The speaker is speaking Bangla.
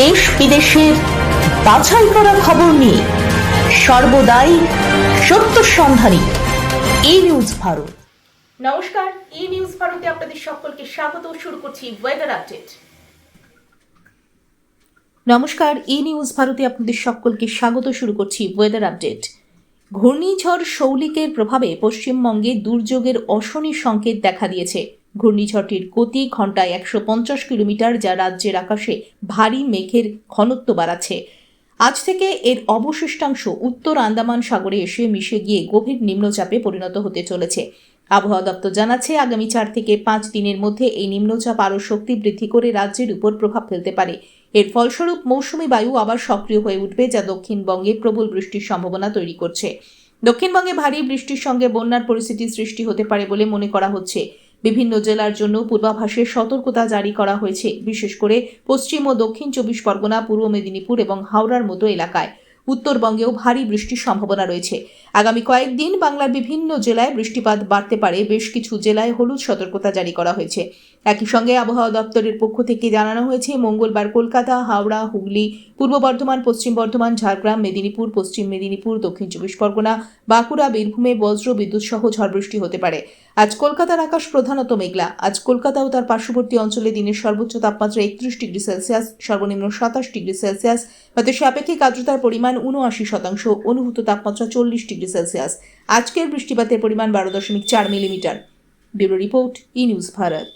দেশ বিদেশের বাছাই করা খবর নিয়ে সর্বদাই সত্য সন্ধানী ই নিউজ ভারত। নমস্কার ই নিউজ ভারতে আপনাদের সকলকে স্বাগত। শুরু করছি ওয়েদার আপডেট নমস্কার ই নিউজ ভারতে আপনাদের সকলকে স্বাগত। শুরু করছি ওয়েদার আপডেট ঘূর্ণিঝড় সৌলিকের প্রভাবে পশ্চিমবঙ্গে দুর্যোগের অশনি সংকেত দেখা দিয়েছে। ঘূর্ণিঝড়টির গতি ঘন্টায় একশো পঞ্চাশ কিলোমিটার, যা রাজ্যের আকাশে ভারী মেঘের ঘনত্ব বাড়াচ্ছে। আজ থেকে এর অবশিষ্টাংশ উত্তর আন্দামান সাগরে এসে মিশে গিয়ে গভীর নিম্নচাপে পরিণত হতে চলেছে। আবহাওয়া দপ্তর জানাচ্ছে, আগামী চার থেকে পাঁচ দিনের মধ্যে এই নিম্নচাপ আরও শক্তি বৃদ্ধি করে রাজ্যের উপর প্রভাব ফেলতে পারে। এর ফলস্বরূপ মৌসুমী বায়ু আবার সক্রিয় হয়ে উঠবে, যা দক্ষিণবঙ্গে প্রবল বৃষ্টির সম্ভাবনা তৈরি করছে। দক্ষিণবঙ্গে ভারী বৃষ্টির সঙ্গে বন্যার পরিস্থিতি সৃষ্টি হতে পারে বলে মনে করা হচ্ছে। বিভিন্ন জেলার জন্য পূর্বাভাসে সতর্কতা জারি করা হয়েছে, বিশেষ করে পশ্চিম ও দক্ষিণ চব্বিশ পরগনা, পূর্ব মেদিনীপুর এবং হাওড়ার মতো এলাকায়। উত্তরবঙ্গেও ভারী বৃষ্টির সম্ভাবনা রয়েছে। আগামী কয়েকদিন বাংলার বিভিন্ন জেলায় বৃষ্টিপাত বাড়তে পারে। বেশ কিছু জেলায় হলুদ সতর্কতা জারি করা হয়েছে। একই সঙ্গে আবহাওয়া দপ্তরের পক্ষ থেকে জানানো হয়েছে, মঙ্গলবার কলকাতা, হাওড়া, হুগলি, পূর্ব বর্ধমান, পশ্চিম বর্ধমান, ঝাড়গ্রাম, মেদিনীপুর, পশ্চিম মেদিনীপুর, দক্ষিণ চব্বিশ পরগনা, বাঁকুড়া, বীরভূমে বজ্র, বিদ্যুৎ সহ ঝড় বৃষ্টি হতে পারে। আজ কলকাতার আকাশ প্রধানত মেঘলা। আজ কলকাতা ও তার পার্শ্ববর্তী অঞ্চলে দিনের সর্বোচ্চ তাপমাত্রা একত্রিশ ডিগ্রি সেলসিয়াস, সর্বনিম্ন সাতাশ ডিগ্রি সেলসিয়াস বাতাসে আপেক্ষিক আর্দ্রতার পরিমাণ উনআশি শতাংশ, অনুভূত তাপমাত্রা চল্লিশ ডিগ্রি সেলসিয়াস। আজকের বৃষ্টিপাতের পরিমাণ বারো দশমিক চার millimetre. Bureau report, E news Bharat.